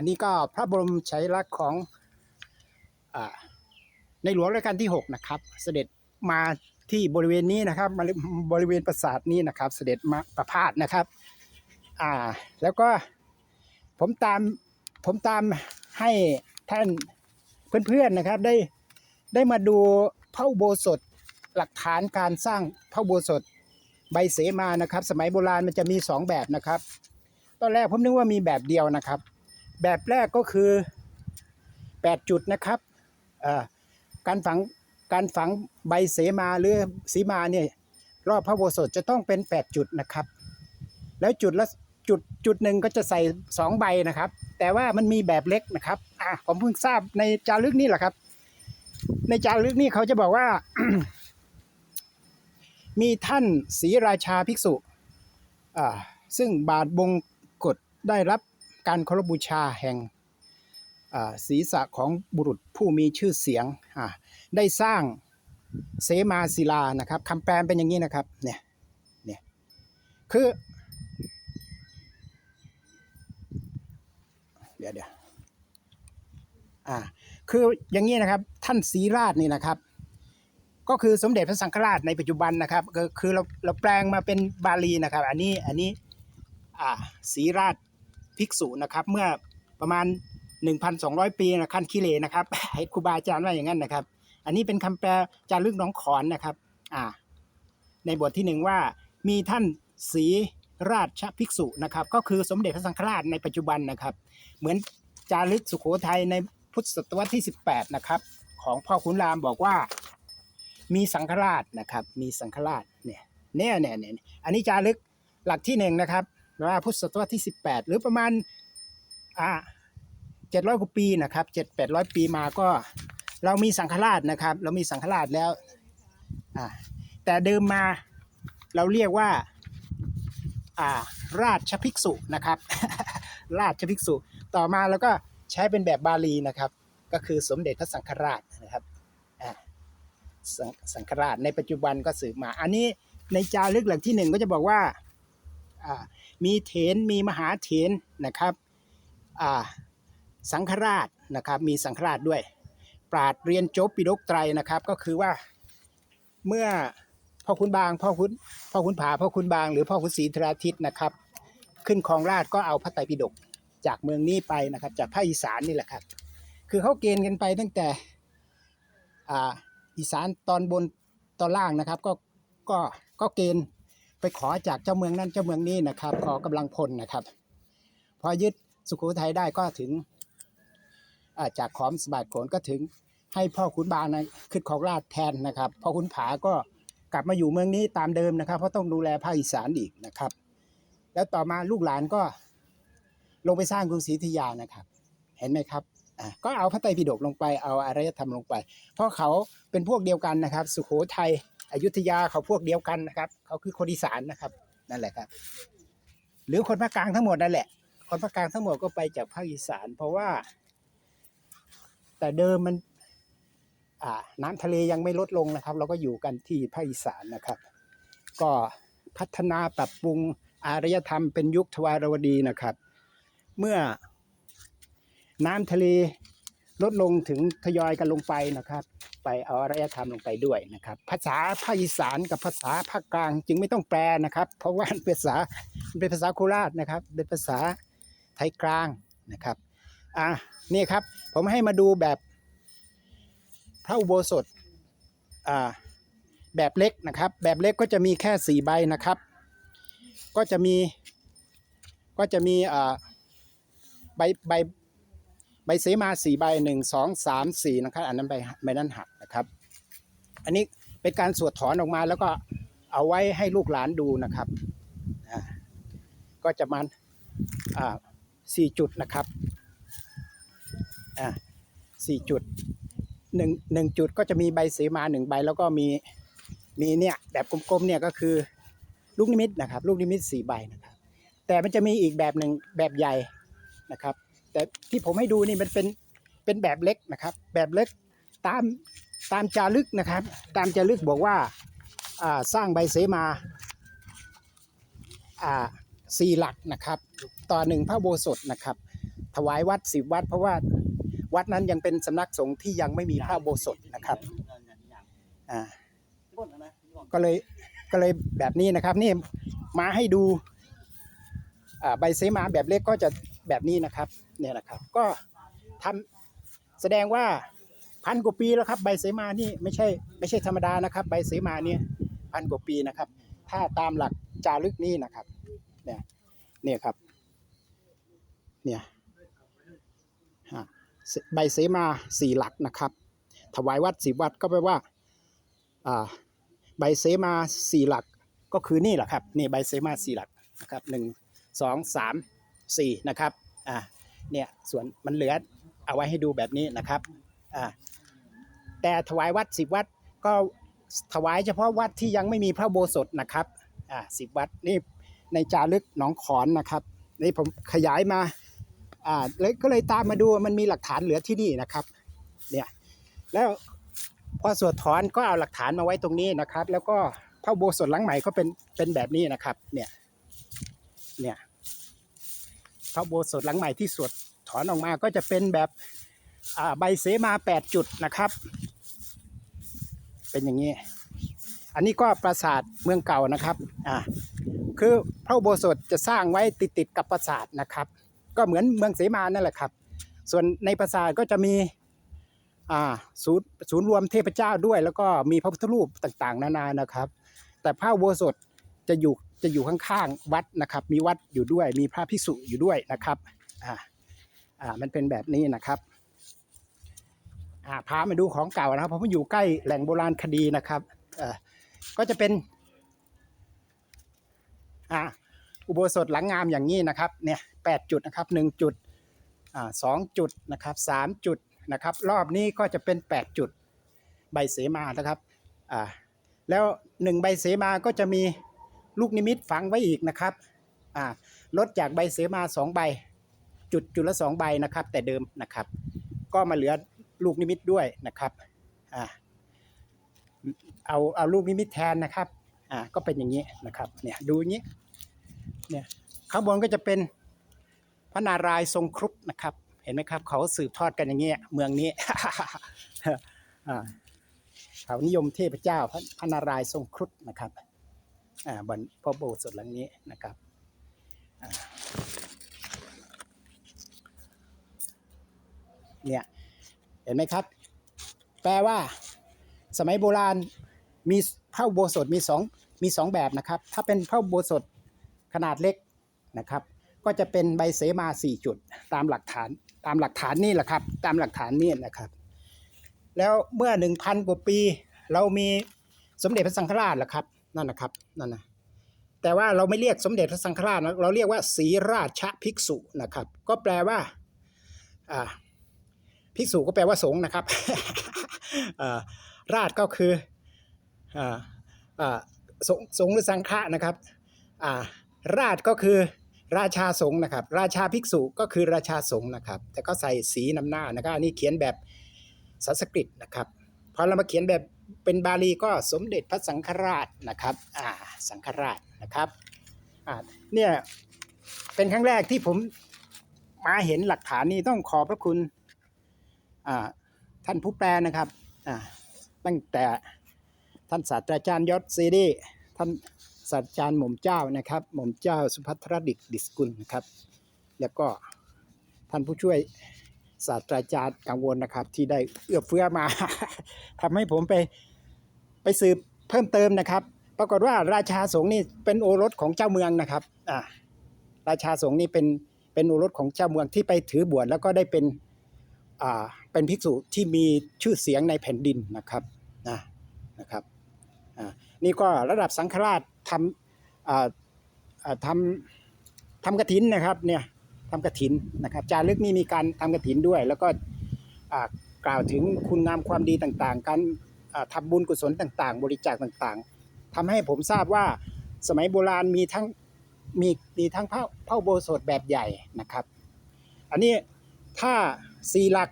อันนี้ก็พระบรมฉายาลักษณ์ของอในหลวงรัชกาลที่ 6 นะครับ เสด็จมาที่บริเวณนี้นะครับบริเวณปราสาทนี้นะครับ เสด็จมาประพาสนะครับอ่าแล้วก็ผมตามผมตามให้ท่านเพื่อนๆนะครับได้ได้มาดูพระอุโบสถหลักฐานการสร้างพระอุโบสถใบเสมานะครับ สมัยโบราณมันจะมีสองแบบนะครับ ตอนแรกผมนึกว่ามีแบบเดียวนะครับ แบบแรกก็คือ 8 จุดนะครับการฝังการฝังใบเสมาหรือสีมาเนี่ยรอบพระโบสถจะต้องเป็น 8 จุดนะครับ แล้วจุดละจุดจุดหนึ่งก็จะใส่ 2 ใบนะครับ แต่ว่ามันมีแบบเล็กนะครับอะผมเพิ่งทราบในจารึกนี่แหละครับ ในจารึกนี่เขาจะบอกว่า มีท่านศรีราชาภิกษุซึ่งบาทบงกฎได้รับ การเคารพบูชาแห่งศีรษะของบุรุษผู้มีชื่อเสียง ได้สร้างเสมาศิลานะครับคำแปลเป็นอย่างนี้นะครับเนี่ยเนี่ยคือ เดี๋ยวเดี๋ยวอ่าคืออย่างนี้นะครับท่านศรีราชนี่นะครับ ก็คือสมเด็จพระสังฆราชในปัจจุบันนะครับ ก็คือเราเราแปลงมาเป็นบาลีนะครับ อันนี้อันนี้อ่าศรีราช ภิกษุนะครับ เมื่อประมาณ 1,200 ปีนะขั้นคิเลนะครับให้ครูบาอาจารย์ว่าอย่างนั้นนะครับ อันนี้เป็นคำแปลจารึกน้องขอนนะครับอ่าในบทที่หนึ่งว่ามีท่านศรีราชภิกษุนะครับ ก็คือสมเด็จพระสังฆราชในปัจจุบันนะครับ เหมือนจารึกสุโขทัยในพุทธศตวรรษที่ 18 นะครับ ของพ่อขุนรามบอกว่ามีสังฆราชนะครับ มีสังฆราชเนี่ยเนี่ยเนี่ยเนี่ยอันนี้จารึกหลักที่หนึ่งนะครับ ว่าพุทธศตวรรษที่ 18 หรือประมาณอ่าเจ็ดร้อยกว่าปีนะครับเจ็ดแปดร้อยปีมาก็เรามีสังฆราชนะครับ เรามีสังฆราชแล้วอ่าแต่เดิมมาเราเรียกว่าอ่าราชภิกษุนะครับ ราชภิกษุ ต่อมาแล้วก็ใช้เป็นแบบบาลีนะครับ ก็คือสมเด็จพระสังฆราชนะครับสังสังฆราชในปัจจุบันก็สืบมา อันนี้ในจารึกหลักที่หนึ่งก็จะบอกว่า มีเถนมีมหาเถนนะครับสังฆราชนะครับมีสังฆราชด้วย ปราดเรียนจบปิฎกไตรนะครับก็คือว่าเมื่อพ่อคุณบางพ่อคุณพ่อคุณผาพ่อคุณบาง หรือพ่อคุณศรีธราทิตนะครับ ขึ้นครองราชก็เอาพระไตรปิฎกจากเมืองนี้ไปนะครับจากภาคอีสานนี่แหละครับ คือเขาเกณฑ์กันไปตั้งแต่อ,อีสานตอนบนตอนล่างนะครับก็ก็ก็เกณฑ์ ไปขอจากเจ้าเมืองนั้นเจ้าเมืองนี้นะครับ ขอกำลังพลนะครับ พอยึดสุโขทัยได้ก็ถึงาจากขอมสบาดโขนก็ถึงให้พ่อขุนบางนะขึ้นของราชแทนนะครับพ่อขุนผาก็กลับมาอยู่เมืองนี้ตามเดิมนะครับ เพราะต้องดูแลภาคอีสานอีกนะครับ แล้วต่อมาลูกหลานก็ลงไปสร้างกรุงศรีอยุธยานะครับ เห็นไหมครับก็เอาพระไตรปิฎกลงไปเอาอารยธรรมลงไป เพราะเขาเป็นพวกเดียวกันนะครับ สุโขทัย อยุธยาเขาพวกเดียวกันนะครับ เขาคือคนอีสานนะครับ นั่นแหละครับ หรือคนภาคกลางทั้งหมดนั่นแหละ คนภาคกลางทั้งหมดก็ไปจากภาคอีสาน เพราะว่า แต่เดิมมัน อ่า น้ำทะเลยังไม่ลดลงนะครับ เราก็อยู่กันที่ภาคอีสานนะครับ ก็พัฒนาปรับปรุงอารยธรรมเป็นยุคทวารวดีนะครับ เมื่อน้ำทะเล ลดลงถึงทยอยกันลงไปนะครับ ไปเอาอารยธรรมลงไปด้วยนะครับ ภาษาภาคอีสานกับภาษาภาคกลางจึงไม่ต้องแปลนะครับ เพราะว่าเป็นภาษาเป็นภาษาโคราชนะครับ เป็นภาษาไทยกลางนะครับอะนี่ครับผมให้มาดูแบบพระอุโบสถอ่าแบบเล็กนะครับ แบบเล็กก็จะมีแค่สี่ใบนะครับ ก็จะมีก็จะมีอ่าใบใบ ใบเสมาสี่ใบหนึ่งสองสามสี่นะครับ อันนั้นใบใบนั้นหักนะครับ อันนี้เป็นการสวดถอนออกมาแล้วก็เอาไว้ให้ลูกหลานดูนะครับ ก็จะมันอ่าสี่จุดนะครับอ่าสี่จุดหนึ่งหนึ่งจุดก็จะมีใบเสมาหนึ่งใบ แล้วก็มีมีเนี่ยแบบกลมๆเนี่ยก็คือลูกนิมิตนะครับ ลูกนิมิตสี่ใบนะครับ แต่มันจะมีอีกแบบหนึ่งแบบใหญ่นะครับ แต่ที่ผมให้ดูนี่มันเป็นเป็นแบบเล็กนะครับ แบบเล็กตามตามจารึกนะครับ ตามจารึกบอกว่าสร้างใบเสมาสี่หลักนะครับ ต่อหนึ่งพระโบสถนะครับ ถวายวัดสิบวัด เพราะว่าวัดนั้นยังเป็นสำนักสงฆ์ที่ยังไม่มีพระโบสถนะครับก็เลยก็เลยแบบนี้นะครับนี่มาให้ดูใบเสมาแบบเล็กก็จะ แบบนี้นะครับเนี่ยนะครับก็ทำแสดงว่าพันกว่าปีแล้วครับใบเสมานี่ไม่ใช่ไม่ใช่ธรรมดานะครับ ใบเสมาเนี่ยพันกว่าปีนะครับ ถ้าตามหลักจารึกนี่นะครับเนี่ยเนี่ยครับเนี่ยใบเสมาสี่หลักนะครับ ถวายวัดสิบวัดก็แปลว่าอ่าใบเสมาสี่หลักก็คือนี่แหละครับนี่ใบเสมาสี่หลักนะครับหนึ่งสองสามสี่นะครับ อ่าเนี่ยส่วนมันเหลือเอาไว้ให้ดูแบบนี้นะครับอ่าแต่ถวายวัดสิบวัดก็ถวายเฉพาะวัดที่ยังไม่มีพระโบสถนะครับอ่าสิบวัดนี่ในจารึกหนองขอนนะครับนี่ผมขยายมาอ่าเลยก็เลยตามมาดูมันมีหลักฐานเหลือที่นี่นะครับเนี่ยแล้วพอสวดถอนก็เอาหลักฐานมาไว้ตรงนี้นะครับ แล้วก็พระโบสถหลังใหม่ก็เป็นเป็นแบบนี้นะครับเนี่ยเนี่ย พระโบสถหลังใหม่ที่สวดถอนออกมาก็จะเป็นแบบใบเสมาแปดจุดนะครับ เป็นอย่างนี้ อันนี้ก็ปราสาทเมืองเก่านะครับอ่าคือพระโบสถจะสร้างไว้ติดติดๆกับปราสาทนะครับ ก็เหมือนเมืองเสมานั่นแหละครับ ส่วนในปราสาทก็จะมีอ่าศูนย์ศูนย์รวมเทพเจ้าด้วย แล้วก็มีพระพุทธรูปต่างๆ นานานะครับ แต่พระโบสถจะอยู่ จะอยู่ข้างๆวัดนะครับ มีวัดอยู่ด้วย มีพระภิกษุอยู่ด้วยนะครับอ่าอ่ามันเป็นแบบนี้นะครับอ่าพามาดูของเก่านะครับเพราะมันอยู่ใกล้แหล่งโบราณคดีนะครับเอ่อก็จะเป็นอ่าอุโบสถหลังงามอย่างนี้นะครับเนี่ยแปดจุดนะครับหนึ่งจุดอ่าสองจุดนะครับสามจุดนะครับ รอบนี้ก็จะเป็น 8 จุดใบเสมานะครับอ่าแล้วหนึ่งใบเสมาก็จะมี ลูกนิมิตฝังไว้อีกนะครับอ่าลดจากใบเสมาสองใบ จุดจุดละสองใบนะครับ แต่เดิมนะครับ ก็มาเหลือลูกนิมิตด้วยนะครับอ่าเอาเอาลูกนิมิตแทนนะครับอ่าก็เป็นอย่างนี้นะครับเนี่ยดูอย่างนี้เนี่ยข้างบนก็จะเป็นพระนารายณ์ทรงครุฑนะครับ เห็นไหมครับ เขาสืบทอดกันอย่างเงี้ยเมืองนี้อ่าเขานิยมเทพเจ้าพระนารายณ์ทรงครุฑนะครับ บนพระโบสถ์หลังนี้นะครับเนี่ยเห็นไหมครับ แปลว่า สมัยโบราณมีพระโบสถมีสองมีสองแบบนะครับ ถ้าเป็นพระโบสถขนาดเล็กนะครับ ก็จะเป็นใบเสมาสี่จุด ตามหลักฐานตามหลักฐานนี่แหละครับ ตามหลักฐานนี่นะครับ แล้วเมื่อหนึ่งพันกว่าปี เรามีสมเด็จพระสังฆราชแหละครับ นั่นนะครับนั่นนะแต่ว่าเราไม่เรียกสมเด็จพระสังฆราชนะเราเรียกว่าศรีราชภิกษุนะครับ ก็แปลว่าภิกษุก็แปลว่าสงฆ์นะครับราชก็คือสงฆ์สงหรือสังฆะนะครับราชก็คือราชาสงฆ์นะครับ ราชาภิกษุก็คือราชาสงฆ์นะครับ แต่ก็ใส่สีนำหน้านะครับอันนี้เขียนแบบสันสกฤตนะครับพอเรามาเขียนแบบ เป็นบาลีก็สมเด็จพระสังฆราชนะครับอ่าสังฆราชนะครับอ่าเนี่ยเป็นครั้งแรกที่ผมมาเห็นหลักฐานนี้ต้องขอบพระคุณอ่าท่านผู้แปลนะครับอ่าตั้งแต่ท่านศาสตราจารย์ยศซีดีท่านศาสตราจารย์หม่อมเจ้านะครับหม่อมเจ้าสุภัทรดิษฐ์ดิสกุลนะครับ แล้วก็ท่านผู้ช่วย ศาสตราจารย์กังวลนะครับ ที่ได้เอื้อเฟื้อมาทำให้ผมไปไปสืบเพิ่มเติมนะครับ ปรากฏว่าราชาสงฆ์นี่เป็นโอรสของเจ้าเมืองนะครับอ่าราชาสงฆ์นี่เป็นเป็นโอรสของเจ้าเมืองที่ไปถือบวชแล้วก็ได้เป็นอ่าเป็นภิกษุที่มีชื่อเสียงในแผ่นดินนะครับนะนะครับอ่านี่ก็ระดับสังฆราชทำอ่าอ่าทำทำกระถินนะครับเนี่ย ทำกระถินนะครับจารึกนี่มีการทำกระถินด้วย แล้วก็กล่าวถึงคุณงามความดีต่างๆ การอ่าทำบุญกุศลต่างๆ บริจาคต่างๆทำให้ผมทราบว่าสมัยโบราณมีทั้งมีมีทั้งพระพระโบสถแบบใหญ่นะครับ อันนี้ถ้าสี่หลัก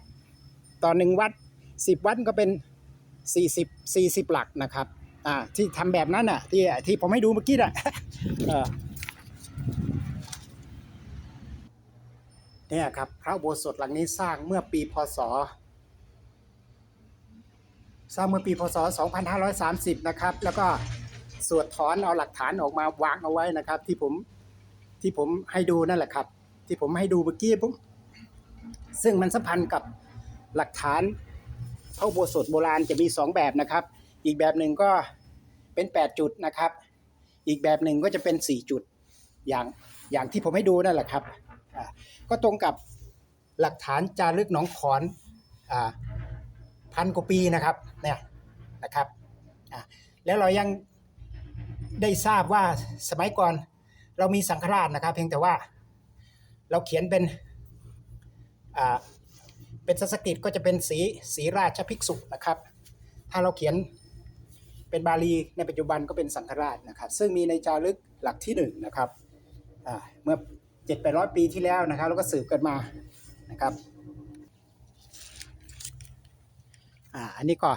ต่อหนึ่งวัดสิบวัดก็เป็นสี่สิบสี่สิบหลักนะครับอ่าที่ทำแบบนั้นอะที่ที่ผมให้ดูเมื่อกี้อะ เนี่ยครับพระอุโบสถหลังนี้สร้างเมื่อปีพศ สร้างเมื่อปีพศ 2530 นะครับ แล้วก็สวดถอนเอาหลักฐานออกมาวางเอาไว้นะครับ ที่ผมที่ผมให้ดูนั่นแหละครับ ที่ผมให้ดูเมื่อกี้ผมซึ่งมันสัมพันธ์กับหลักฐานพระอุโบสถโบราณจะมีสองแบบนะครับ อีกแบบหนึ่งก็เป็น 8 จุดนะครับ อีกแบบหนึ่งก็จะเป็น 4 จุดอย่างอย่างที่ผมให้ดูนั่นแหละครับ ก็ตรงกับหลักฐานจารึกหนองขอนอพันกว่าปีนะครับเนี่ยนะครับแล้วเรายังได้ทราบว่าสมัยก่อนเรามีสังฆราชนะครับ เพียงแต่ว่าเราเขียนเป็นเป็นสันสกฤตก็จะเป็นสีสีราชภิกษุนะครับ ถ้าเราเขียนเป็นบาลีในปัจจุบันก็เป็นสังฆราชนะครับ ซึ่งมีในจารึกหลักที่หนึ่งนะครับเมื่อ เจ็ดแปดร้อยปีที่แล้วนะครับ แล้วก็สืบกันมานะครับอ่าอันนี้ก็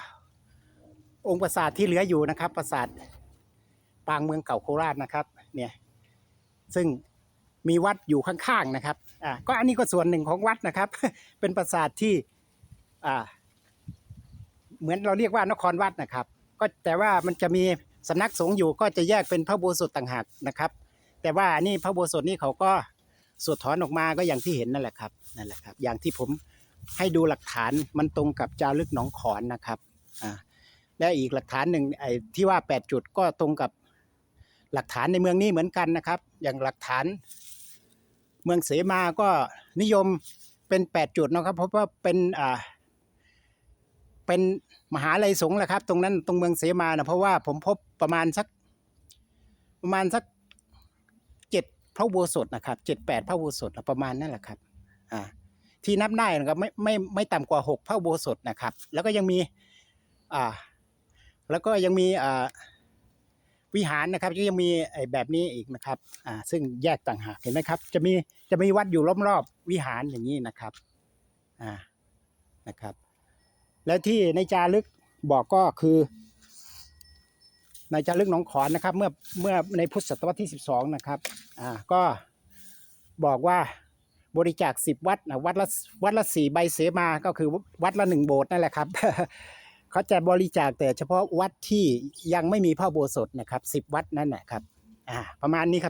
องค์ปราสาทที่เหลืออยู่นะครับ ปราสาทปางเมืองเก่าโคราชนะครับเนี่ยซึ่งมีวัดอยู่ข้างๆนะครับอ่าก็อันนี้ก็ส่วนหนึ่งของวัดนะครับ เป็นปราสาทที่อ่าเหมือนเราเรียกว่านครวัดนะครับ ก็แต่ว่ามันจะมีสำนักสงฆ์อยู่ก็จะแยกเป็นพระโบสถต่างหากนะครับ แต่ว่าอันนี้พระโบสถนี่เขาก็ สวดถอนออกมาก็อย่างที่เห็นนั่นแหละครับนั่นแหละครับ อย่างที่ผมให้ดูหลักฐานมันตรงกับจารึกหนองขอนนะครับอ่าและอีกหลักฐานหนึ่งไอ้ที่ว่า 8 จุดก็ตรงกับหลักฐานในเมืองนี้เหมือนกันนะครับ อย่างหลักฐานเมืองเสมาก็นิยมเป็น 8 จุดนะครับ เพราะว่าเป็นอ่าเป็นมหาลัยสงฆ์แหละครับ ตรงนั้นตรงเมืองเสมานะเพราะว่าผมพบประมาณสักประมาณสัก พระโบสถนะครับเจ็ดแปดพระโบสถประมาณนั่นแหละครับอ่าที่นับได้นะครับไม่ไม่ไม่ต่ำกว่าหกพระโบสถนะครับ แล้วก็ยังมีอ่าแล้วก็ยังมีอ่าวิหารนะครับก็ยังมีไอ้แบบนี้อีกนะครับอ่าซึ่งแยกต่างหากเห็นไหมครับ จะมีจะมีวัดอยู่รอบๆวิหารอย่างนี้นะครับอ่านะครับ และที่ในจารึกบอกก็คือ ในจารึกหนองขอนนะครับ เมื่อเมื่อในพุทธศตวรรษที่ 12 นะครับอ่าก็บอกว่าบริจาคสิบวัดนะวัดละวัดละสี่ใบเสมาก็คือวัดละหนึ่งโบสถ์นั่นแหละครับเขาจะบริจาคแต่เฉพาะวัดที่ยังไม่มีพระอุโบสถนะครับสิบวัดนั่นแหละครับอ่าประมาณนี้ครับ